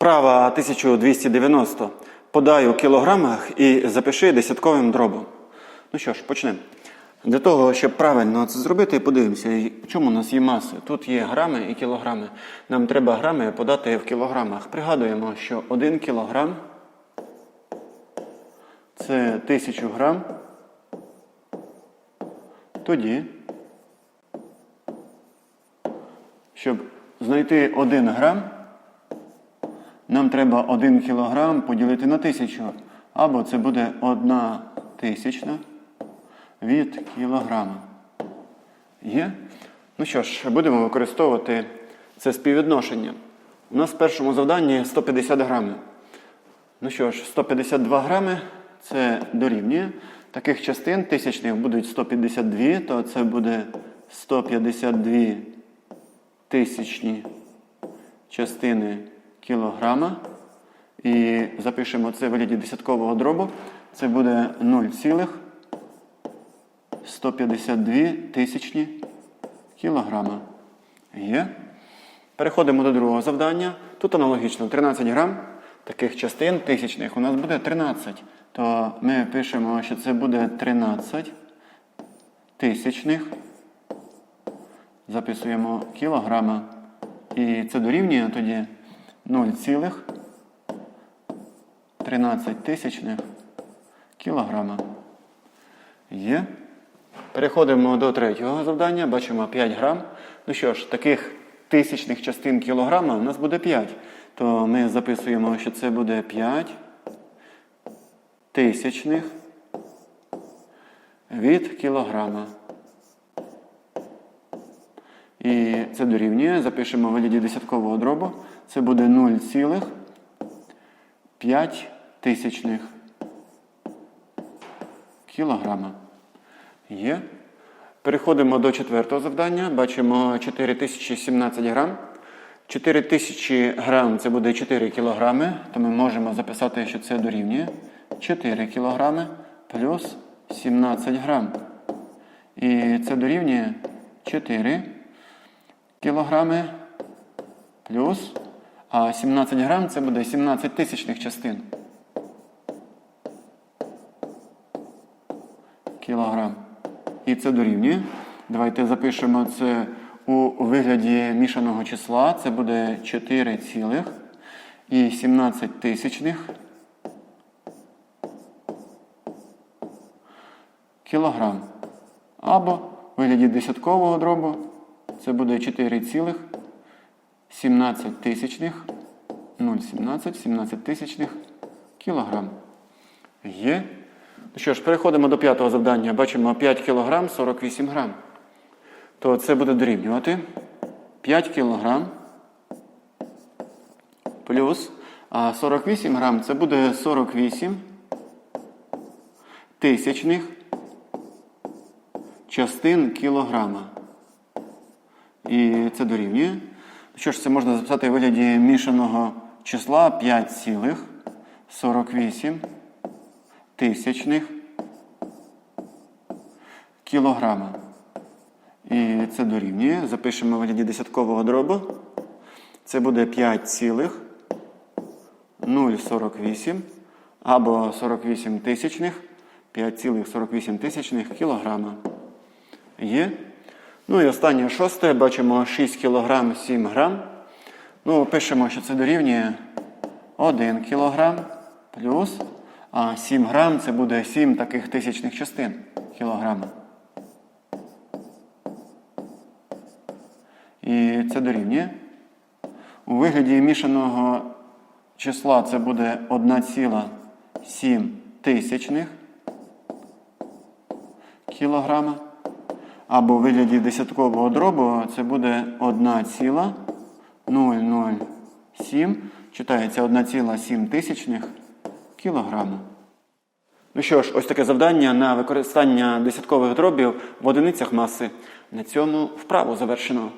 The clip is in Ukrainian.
Вправа 1290. Подай у кілограмах і запиши десятковим дробом. Ну що ж, почнемо. Для того, щоб правильно це зробити, подивимося, чому у нас є маси. Тут є грами і кілограми. Нам треба грами подати в кілограмах. Пригадуємо, що 1 кілограм це 1000 грам. Тоді, щоб знайти 1 грам, нам треба 1 кілограм поділити на 1000. Або це буде 1 тисячна від кілограма. Є? Ну що ж, будемо використовувати це співвідношення. У нас в першому завданні 150 грамів. Ну що ж, 152 грами це дорівнює. Таких частин тисячних будуть 152, то це буде 152 тисячні частини кілограма. І запишемо це в вигляді десяткового дробу. Це буде 0,152 тисячні кілограма. Є. Переходимо до другого завдання. Тут аналогічно 13 грам таких частин тисячних у нас буде 13. То ми пишемо, що це буде 13 тисячних. Записуємо кілограма. І це дорівнює тоді 0,13 тисячних кілограма. Є. Переходимо до третього завдання. Бачимо 5 грам. Ну що ж, таких тисячних частин кілограма у нас буде 5. То ми записуємо, що це буде 5 тисячних від кілограма. І це дорівнює. Запишемо вигляді десяткового дробу. Це буде 0,5 тисячних кілограма. Є. Переходимо до четвертого завдання. Бачимо 4017 грам. 4000 грам це буде 4 кілограми, то ми можемо записати, що це дорівнює 4 кілограми плюс 17 грам. І це дорівнює 4 кілограми плюс. А 17 грам це буде 17 тисячних частин. Кілограм. І це дорівнює. Давайте запишемо це у вигляді мішаного числа. Це буде 4 цілих і 17 тисячних кілограм. Або в вигляді десяткового дробу це буде 4 цілих 17 тисячних 0,17, 17 тисячних кілограм. Є. Ну що ж, переходимо до п'ятого завдання. Бачимо 5 кг 48 грам. То це буде дорівнювати 5 кг плюс а 48 грам це буде 48 тисячних частин кілограма. І це дорівнює. Що ж, це можна записати у вигляді мішаного числа 5 цілих 48 тисячних кілограма. І це дорівнює. Запишемо в вигляді десяткового дробу. Це буде 5,048 або 48 тисячних 5,48 тисячних кілограма. Є. Ну і останнє шосте, бачимо 6 кг 7 грам. Ну, пишемо, що це дорівнює 1 кг плюс. А 7 грам це буде 7 таких тисячних частин кілограма. І це дорівнює. У вигляді мішаного числа це буде 1,7 тисячних кілограма. Або в вигляді десяткового дробу це буде 1,007. Читається 1,7 тисячних кілограма. Ну що ж, ось таке завдання на використання десяткових дробів в одиницях маси. На цьому вправу завершено.